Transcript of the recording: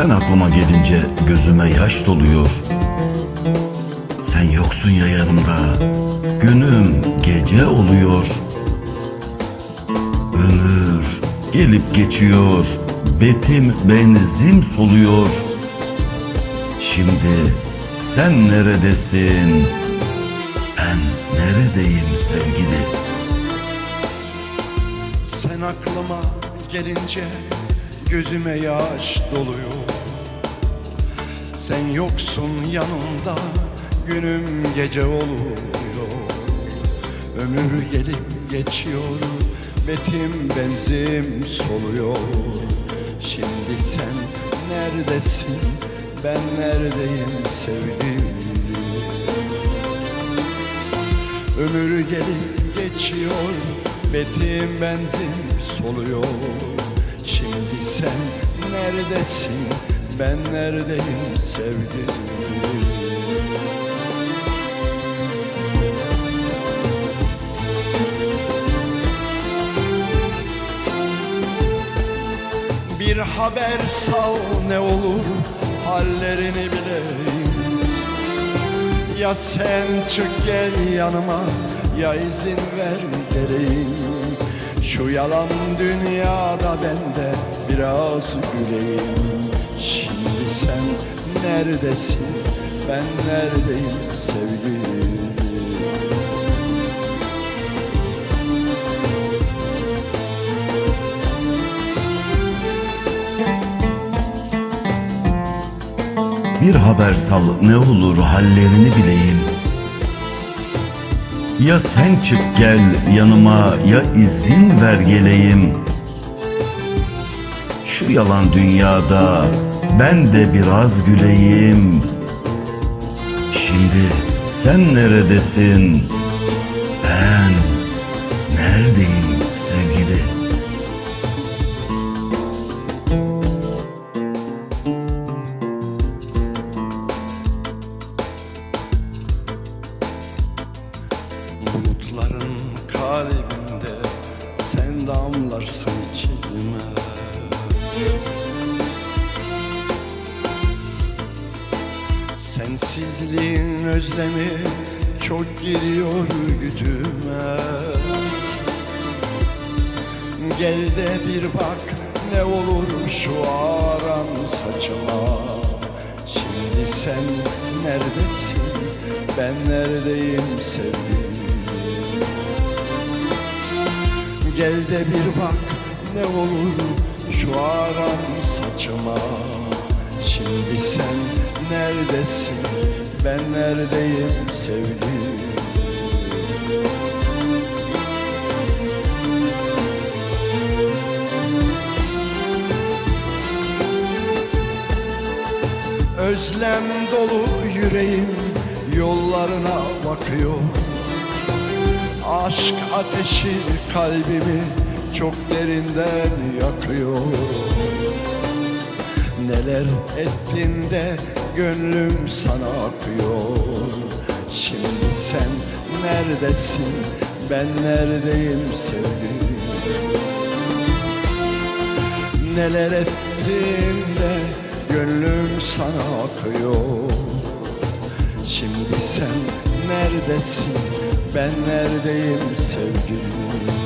Sen aklıma gelince gözüme yaş doluyor. Sen yoksun ya yanımda. Günüm gece oluyor. Ömür gelip geçiyor. Betim benzin soluyor. Şimdi sen neredesin? Ben neredeyim sevgili? Sen aklıma gelince gözüme yaş doluyor. Sen yoksun yanımda günüm gece oluyor. Ömür gelip geçiyor betim benzim soluyor. Şimdi sen neredesin? Ben neredeyim sevgilim? Ömür gelip geçiyor Betim benzin soluyor Şimdi sen neredesin? Ben neredeyim sevgilim? Bir haber sal ne olur Hallerini bileyim. Ya sen çık gel yanıma ya izin ver geleyim Şu yalan dünyada ben de biraz güleyim. Şimdi sen neredesin? Ben neredeyim sevgilim? Bir haber sal ne olur hallerini bileyim. Ya sen çık gel yanıma ya izin ver geleyim. Şu yalan dünyada ben de biraz güleyim. Şimdi sen neredesin? Ben neredeyim damlarsın içime. Sensizliğin özlemi çok giriyor gücüme. Gel de bir bak ne olur şu aran saçıma. Şimdi sen neredesin? Ben neredeyim sevgilim Gel de bir bak ne olur şu aran saçıma. Şimdi sen neredesin? Ben neredeyim sevgilim? Özlem dolu yüreğim yollarına bakıyor Aşk ateşi kalbimi çok derinden yakıyor. Neler ettin de gönlüm sana akıyor. Şimdi sen neredesin? Ben neredeyim sevgilim? Neler ettim de gönlüm sana akıyor? Şimdi sen neredesin ben neredeyim sevgilim